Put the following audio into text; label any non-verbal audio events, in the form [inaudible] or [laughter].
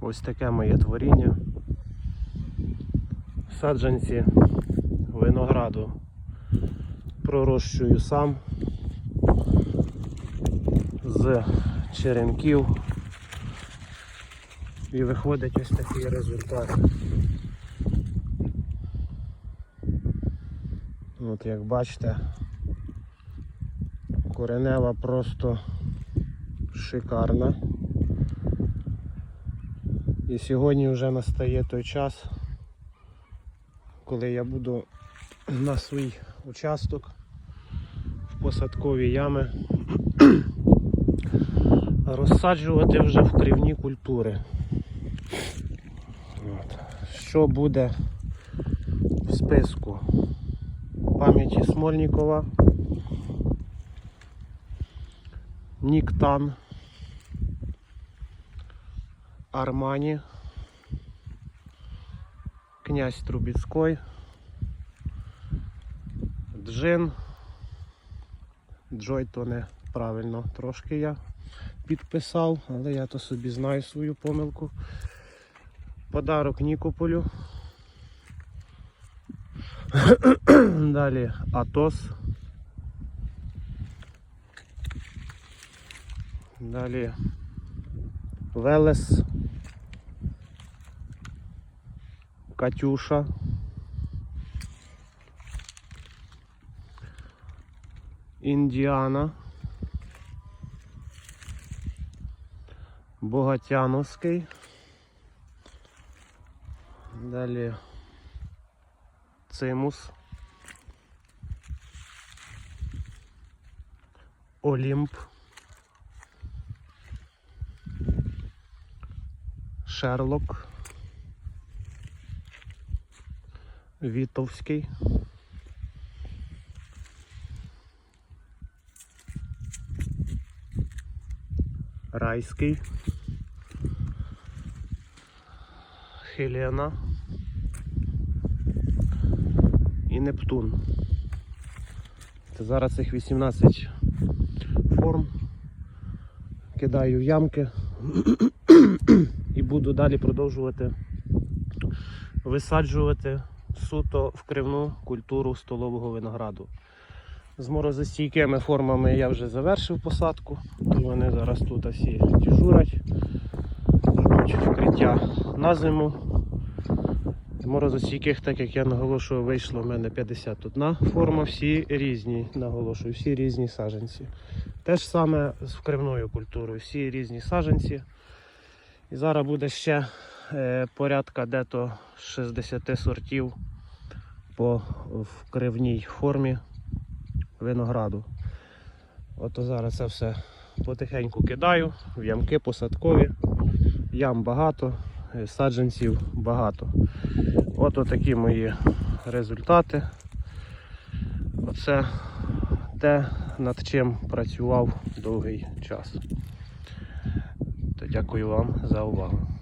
Ось таке моє творіння. Саджанці винограду пророщую сам з черенків. І виходить ось такий результат. От як бачите, коренева просто шикарна. І сьогодні вже настає той час, коли я буду на свій участок в посадкові ями розсаджувати вже вкривні культури. От. Що буде в списку пам'яті Смольнікова, Ніктан, Армані, князь Трубіцький, Джин, Джой то не правильно трошки я підписав, але я то собі знаю свою помилку. Подарок Нікополю. [coughs] Далі Атос. Далі Велес. Катюша. Індіана. Богатяновський. Далі Цимус. Олімп. Шерлок. Вітовський. Райський. Хелена. І Нептун. Це зараз цих 18 форм. Кидаю в ямки [clears throat] і буду далі продовжувати висаджувати суто вкривну культуру столового винограду. З морозостійкими формами я вже завершив посадку, і вони зараз тут всі дежурять, ждуть вкриття на зиму. Морозостійких, так як я наголошував, вийшло в мене 51 форма, всі різні, наголошую, всі різні саджанці. Те ж саме з вкривною культурою, всі різні саджанці. І зараз буде ще порядка дето 60 сортів по вкривній формі винограду. Ото зараз це все потихеньку кидаю, в ямки посадкові, ям багато, е, саджанців багато. Ото такі мої результати. Оце те, над чим працював довгий час. То дякую вам за увагу.